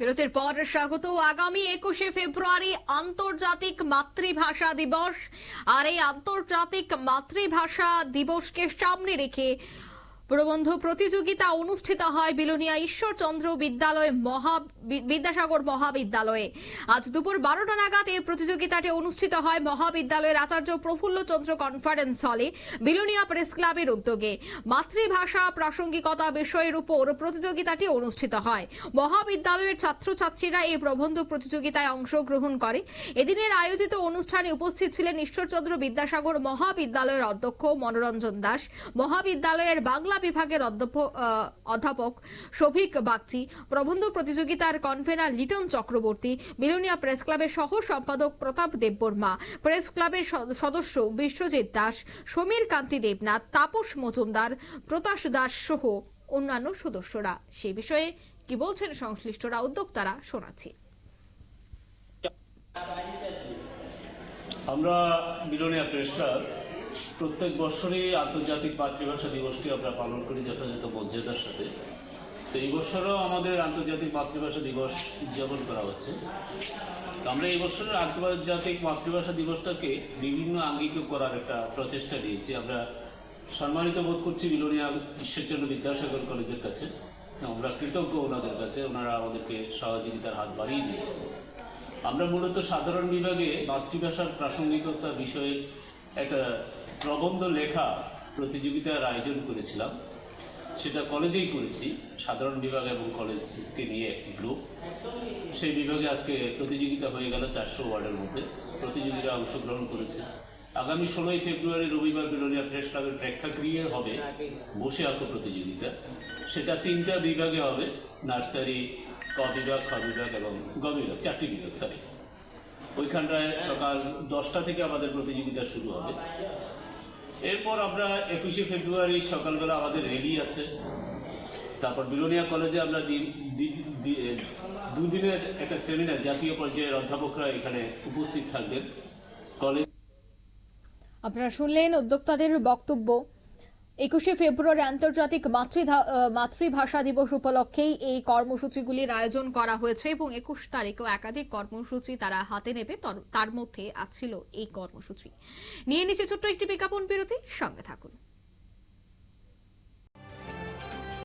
বিরতির পর স্বাগত। আগামী একুশে ফেব্রুয়ারি আন্তর্জাতিক মাতৃভাষা দিবস। আর এই আন্তর্জাতিক মাতৃভাষা দিবসকে সামনে রেখে প্রবন্ধ প্রতিযোগিতা অনুষ্ঠিত হয় বিলোনিয়া ঈশ্বরচন্দ্র বিদ্যালয় মহা বিদ্যাসাগর মহাবিদ্যালয়ে। আজ দুপুর বারোটা নাগাদ এই প্রতিযোগিতাটি অনুষ্ঠিত হয় মহাবিদ্যালয়ের আচার্য প্রফুল্ল চন্দ্র কনফারেন্স হলে বিলোনিয়া প্রেস ক্লাবের উদ্যোগে। মাতৃভাষা, প্রাসঙ্গিকতা বিষয়ের উপর প্রতিযোগিতাটি অনুষ্ঠিত হয়। মহাবিদ্যালয়ের ছাত্রছাত্রীরা এই প্রবন্ধ প্রতিযোগিতায় অংশগ্রহণ করে। এদিনের আয়োজিত অনুষ্ঠানে উপস্থিত ছিলেন ঈশ্বরচন্দ্র বিদ্যাসাগর মহাবিদ্যালয়ের অধ্যক্ষ মনোরঞ্জন দাস। মহাবিদ্যালয়ের বাংলা বিভাগের অধ্যাপক শফিক বাগচি, প্রবন্ধ প্রতিযোগিতার কনভেনার লিটন চক্রবর্তী বিলোনিয়া প্রেস ক্লাবের সহ সম্পাদক প্রতাপ দেববর্মা, প্রেস ক্লাবের সদস্য বিশ্বজিৎ দাস, সমীর কান্তি দেবনাথ, তাপস মজুমদার, প্রতাশ দাস সহ অন্যান্য সদস্যরা। সে বিষয়ে কি বলছেন সংশ্লিষ্টরা, উদ্যোক্তারা শোনাচ্ছি। আমরা বিলোনিয়া প্রেস ক্লাব প্রত্যেক বছরই আন্তর্জাতিক মাতৃভাষা দিবসটি আমরা পালন করি যথাযথ মর্যাদার সাথে। তো এই বছরও আমাদের আন্তর্জাতিক মাতৃভাষা দিবস উদযাপন করা হচ্ছে। তো আমরা এই বছরের আন্তর্জাতিক মাতৃভাষা দিবসটাকে বিভিন্ন আঙ্গিকে করার একটা প্রচেষ্টা নিয়েছি। আমরা সম্মানিত বোধ করছি বিলোনিয়া ঈশ্বরচন্দ্র বিদ্যাসাগর কলেজের কাছে। আমরা কৃতজ্ঞ ওনাদের কাছে। ওনারা আমাদেরকে সহযোগিতার হাত বাড়িয়ে দিয়েছেন। আমরা মূলত সাধারণ বিভাগে মাতৃভাষার প্রাসঙ্গিকতা বিষয়ে একটা প্রবন্ধ লেখা প্রতিযোগিতার আয়োজন করেছিলাম। সেটা কলেজেই করেছি, সাধারণ বিভাগ এবং কলেজকে নিয়ে একটি গ্রুপ সেই বিভাগে আজকে প্রতিযোগিতা হয়ে গেল চারশো ওয়ার্ডের মধ্যে। প্রতিযোগীরা অংশগ্রহণ করেছে। আগামী ষোলোই ফেব্রুয়ারি রবিবার বিলোনিয়া প্রেস ক্লাবের প্রেক্ষাগৃহে হবে বসে আঁকো প্রতিযোগিতা। সেটা তিনটা বিভাগে হবে, নার্সারি, ক বিভাগ, খ বিভাগ এবং গ বিভাগ, চারটি বিভাগ সরি ওইখানটায় সকাল দশটা থেকে আমাদের প্রতিযোগিতা শুরু হবে। এরপর আমরা একুশে ফেব্রুয়ারি সকালবেলা আমাদের রেডি আছে। তারপর বিলোনিয়া কলেজে আমরা দুদিনের একটা সেমিনার, জাতীয় পর্যায়ের অধ্যাপকরা এখানে উপস্থিত থাকবেন। কলেজ আপনারা শুনলেন উদ্যোক্তাদের বক্তব্য। একুশে ফেব্রুয়ারি আন্তর্জাতিক মাতৃভাষা দিবস উপলক্ষেই এই কর্মসূচিগুলির আয়োজন করা হয়েছে এবং একুশ তারিখেও একাধিক কর্মসূচি তারা হাতে নেবে। তার মধ্যে আছিল এই কর্মসূচি। নিয়ে নিচে ছোট্ট একটি বিজ্ঞাপন বিরতি। সঙ্গে থাকুন।